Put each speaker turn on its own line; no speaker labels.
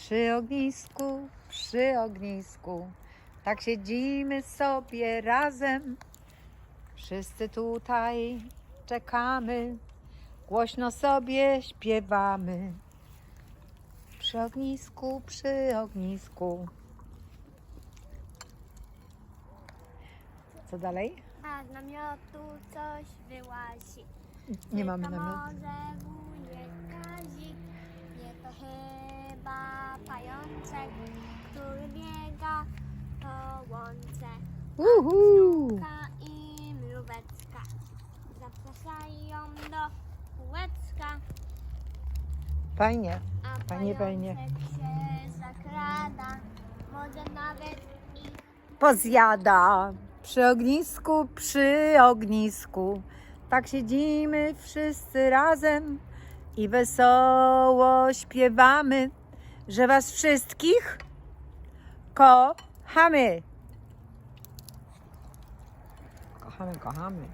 Przy ognisku, przy ognisku, tak siedzimy sobie razem. Wszyscy tutaj czekamy, głośno sobie śpiewamy. Przy ognisku, przy ognisku. Co dalej?
A z namiotu coś wyłazi.
Nie mamy namiotu.
Pajączek, który biega po łące.
Uhu.
I mróweczka zapraszają do kółeczka,
Fajnie.
a
Fajnie, fajnie.
pajączek się zakrada. Może nawet i
pozjada. Przy ognisku, przy ognisku. Tak siedzimy wszyscy razem i wesoło śpiewamy, że was wszystkich kochamy. Kochamy, kochamy.